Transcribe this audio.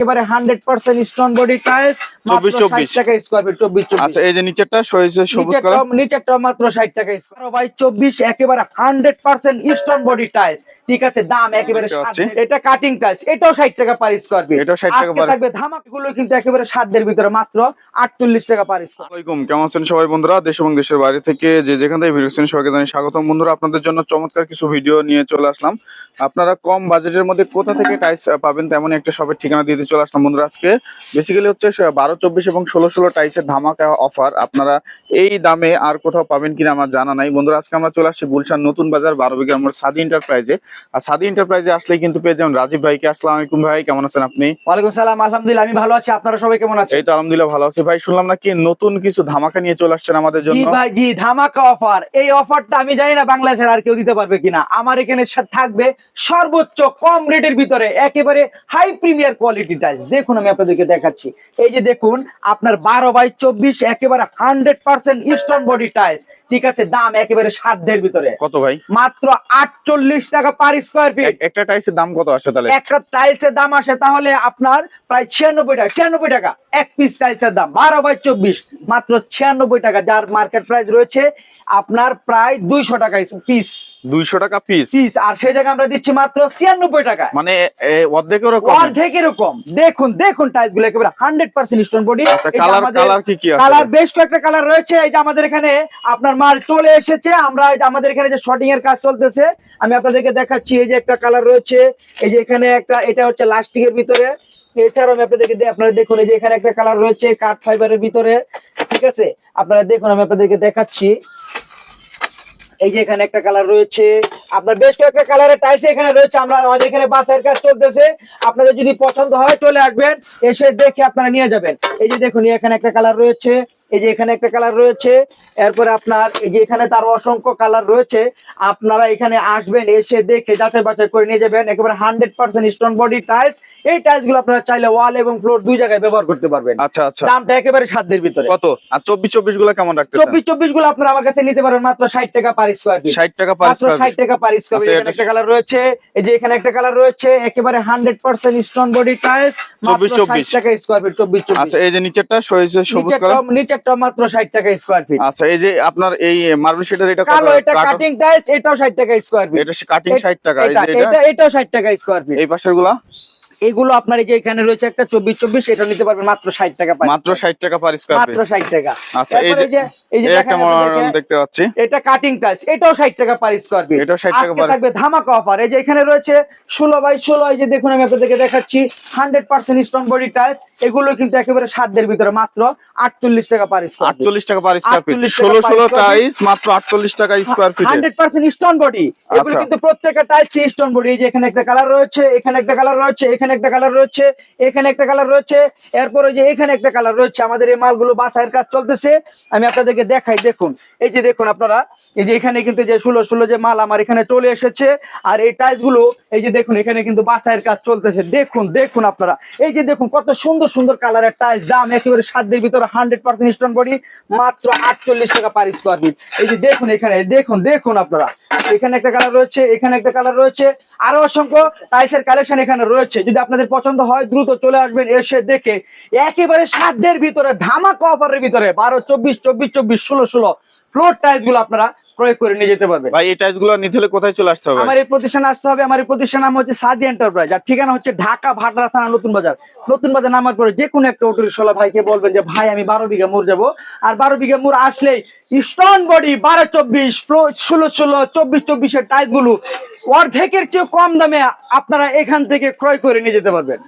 একেবারে hundred percent stone body tiles মাত্র 24, ষাট টাকা স্কোয়ার ফিট চব্বিশ চব্বিশ। আচ্ছা এই যে নিচেরটা সবুজ নিচেরটা কালার নিচেরটা মাত্র ষাট টাকা স্কোয়ার বাই চব্বিশ একেবারে hundred percent stone body tiles. ঠিক আছে দাম একেবারে 60 এটা কাটিং টাইলস এটাও ষাট টাকা পার স্কোয়ার ফিট এটাও 60 টাকা per- থাকবে ধামাকগুলো কিন্তু একেবারে সাতদের ভিতরে মাত্র আটচল্লিশ টাকা পার স্কোয়ার কেমন আছেন সবাই বন্ধুরা? দেশ এবং দেশের বাইরে থেকে যে যেখান থেকে ভিডিও সবাইকে জানাই স্বাগতম। বন্ধুরা আপনাদের জন্য চমৎকার কিছু ভিডিও নিয়ে চলে আসলাম। আপনারা কম বাজেটের মধ্যে কোথা থেকে টাইলস পাবেন তেমন একটা শপের ঠিকানা দিতে চলে আসলাম বন্ধুরা আজকে। বেসিক্যালি হচ্ছে বারো চব্বিশ এবং ষোলো ষোলো টাইসের ধামাকা অফার আপনারা এই দামে আর কোথাও পাবেন কিনা আমার জানা নাই। বন্ধুরা আজকে আমরা চলে আসছি গুলশান নতুন বাজার বারো বিঘা আমার সাদি এন্টারপ্রাইজে আর সাদি এন্টারপ্রাইজে আসলে কিন্তু পেয়ে যাবেন রাজীব ভাইকে। আসসালাম আলাইকুম ভাই কেমন আছেন আপনি? ওয়ালাইকুম সালাম আলহামদুলিল্লাহ আমি ভালো আছি। আপনারা সবাই কেমন আছেন? এই তো আলহামদুলিল্লাহ ভালো আছি। ভাই শুনলাম না নাকি নতুন কিছু ধামাকা নিয়ে চলে আসছেন আমাদের জি জন্য? ভাই জি ধামাকা অফার এই অফারটা আমি জানি না বাংলাদেশের আর কেউ দিতে পারবে কিনা। আমার এখানে থাকবে সর্বোচ্চ কম রেটের ভিতরে একেবারে হাই প্রিমিয়ার কোয়ালিটি টাইলস দেখুন আমি আপনাদেরকে দেখাচ্ছি। এই যে দেখুন আপনার বারো বাই চব্বিশ একেবারে hundred percent stone body tiles ঠিক আছে দাম একেবারে সাধ্যের ভিতরে। কত ভাই? মাত্র আটচল্লিশ টাকা পার স্কোয়ার ফিট একটা দাম কত আসে তাহলে? একটা টাইলসের দাম আসে তাহলে আপনার প্রায় ছিয়ানব্বই টাকা ছিয়ানব্বই টাকা। এক পিস টাইলসের দাম বারো বাই চব্বিশ মাত্র ছিয়ানব্বই টাকা। যার মার্কেট প্রাইস রয়েছে আপনার প্রায় দুইশো টাকা পিস দুইশো টাকা পিস পিস আর সেই জায়গায় আমরা দিচ্ছি মাত্র ছিয়ানব্বই টাকা মানে এ, অর্ধেকেরও কম। অর্ধেক এরকম দেখুন দেখুন টাইলসগুলো একেবারে hundred percent stone body colour বেশ কয়েকটা কালার রয়েছে। এই যে আমাদের এখানে আপনার মাল চলে এসেছে। আমরা আমাদের এখানে যে শর্টিং এর কাজ চলতেছে আমি আপনাদেরকে দেখাচ্ছি। এই যে একটা কালার রয়েছে। এই যে এখানে একটা এটা হচ্ছে লাস্টিক এর ভিতরে। এছাড়াও আমি আপনাদেরকে আপনারা দেখুন এই যে এখানে একটা কালার রয়েছে কাঠ ফাইবারের ভিতরে। ঠিক আছে? আপনারা দেখুন আমি আপনাদেরকে দেখাচ্ছি। এই যে এখানে একটা কালার রয়েছে। আপনার বেশ কয়েকটা কালারের টাইলস এখানে রয়েছে। আমরা আমাদের এখানে বাসের কাজ চলতেছে। আপনাদের যদি পছন্দ হয়, চলে আসবেন। এসে দেখে আপনারা নিয়ে যাবেন। এই যে দেখুন, এখানে একটা কালার রয়েছে। এই যে এখানে একটা কালার রয়েছে এরপরে আপনার এই যে এখানে তার অসংখ্য কালার রয়েছে আপনারা এখানে আসবেন এসে দেখে যাচাই বাছাই করে নিয়ে যাবেন একেবারে hundred percent stone body tiles এই টাইলসগুলো আপনারা চাইলে ওয়াল এবং ফ্লোর দুই জায়গায় ব্যবহার করতে পারবেন। আচ্ছা আচ্ছা। দামটা একেবারে সাধ্যের ভিতরে। কত? আর চব্বিশ চব্বিশগুলো কেমন রাখতে চব্বিশ চব্বিশগুলো আপনারা আমার কাছে নিতে পারবেন মাত্র ষাট টাকা পার স্কোয়ার ফিট ষাট টাকা পার মাত্র ষাট টাকা পার স্কোয়ার আচ্ছা, এখানে একটা কালার রয়েছে এই যে এখানে একটা কালার রয়েছে একেবারে hundred percent stone body tiles মাত্র 24, 24 ষাট টাকা স্কোয়ার ফিট চব্বিশ আচ্ছা চব্বিশ এই যে নিচেরটা সবুজ কালার নিচেরটা মাত্র ষাট টাকা স্কোয়ার ফিট আচ্ছা এই যে আপনার এই মার্বেল শেডের এটা কালো এটা কাটিং টাইলস এটাও ষাট টাকা স্কোয়ার ফিট এটা কাটিং ষাট টাকা এই এটা যে এটা এটা? এটাও ষাট টাকা স্কোয়ার ফিট এই পাশেরগুলা? এগুলো আপনার এই যে এখানে রয়েছে একটা চব্বিশ চব্বিশ এটা নিতে পারবেন মাত্র ষাট টাকা per মাত্র square ষাট টাকা পার। স্কোয়ার মাত্র ষাট টাকা। আচ্ছা এই যে এই যে একটা মডেল দেখতে পাচ্ছি। এটা কাটিং টাইলস এটাও ষাট টাকা পার স্কোয়ার ফিট এটাও 60 টাকা আজকে থাকবে ধামাকা অফার এই যে এখানে রয়েছে ষোলো বাই ষোলো এই যে দেখুন আমি আপনাদেরকে দেখাচ্ছি hundred percent stone body tiles এগুলো কিন্তু একেবারে সাধ্যের ভিতরে মাত্র আটচল্লিশ টাকা পার স্কোয়ার আটচল্লিশ টাকা পার স্কোয়ার ফিট 48 টাকা ষোলো per ষোলো square feet। টাইস মাত্র আটচল্লিশ টাকা square feet hundred percent stone body এগুলো আচ্ছা। কিন্তু প্রত্যেকটা টাইলস স্টোন বডি এই যে এখানে একটা কালার রয়েছে এখানে একটা কালার রয়েছে এখানে একটা কালার রয়েছে এখানে একটা কালার রয়েছে। এরপর ওই যে এখানে একটা কালার রয়েছে। আমাদের এই মালগুলো বাছাইয়ের কাজ চলতেছে। আমি আপনাদেরকে দেখাই, দেখুন। এই যে দেখুন আপনারা, এই যে এখানে কিন্তু যে ষোলো ষোলো যে মাল আমার এখানে চলে এসেছে, আর এই টাইলসগুলো, এই যে দেখুন, এখানে কিন্তু বাছাইয়ের কাজ চলতেছে। দেখুন দেখুন আপনারা, এই যে দেখুন, কত সুন্দর সুন্দর কালারের টাইলস দাম একেবারে সাধ্যের ভিতরে হান্ড্রেড পার্সেন্ট স্টোন বডি মাত্র আটচল্লিশ টাকা পার স্কোয়ার ফিট এই যে দেখুন এখানে, দেখুন দেখুন আপনারা। এখানে একটা কালার রয়েছে, এখানে একটা কালার রয়েছে, আরও অসংখ্য টাইলসের কালেকশন এখানে রয়েছে। যদি আপনাদের পছন্দ হয়, দ্রুত চলে আসবেন, এসে দেখে একেবারে সাধ্যের ভিতরে, ধামাকা অফারের ভিতরে, বারো, চব্বিশ চব্বিশ চব্বিশ ষোলো ষোলো ফ্লোর টাইলসগুলো আপনারা ক্রয় করে নিয়ে যেতে পারবেন। ভাই এই টাইসগুলো নিতে হলে কোথায় চলে আসতে হবে? আমার এই প্রতিষ্ঠানে আসতে হবে আমার এই প্রতিষ্ঠান নাম হচ্ছে সাদি এন্টারপ্রাইজ আর ঠিকানা হচ্ছে ঢাকা ভাটরা থানা নতুন বাজার। নতুন বাজার নামার পরে যে কোনো একটা অটো রিক্সাওয়ালা ভাইকে বলবেন যে ভাই আমি বারো বিঘা মোড় যাব। আর বারো বিঘা মোড় আসলেই স্টোন বডি বারো চব্বিশ ষোলো ষোলো চব্বিশ চব্বিশের টাইসগুলো অর্ধেকের চেয়ে কম দামে আপনারা এখান থেকে ক্রয় করে নিয়ে যেতে পারবেন।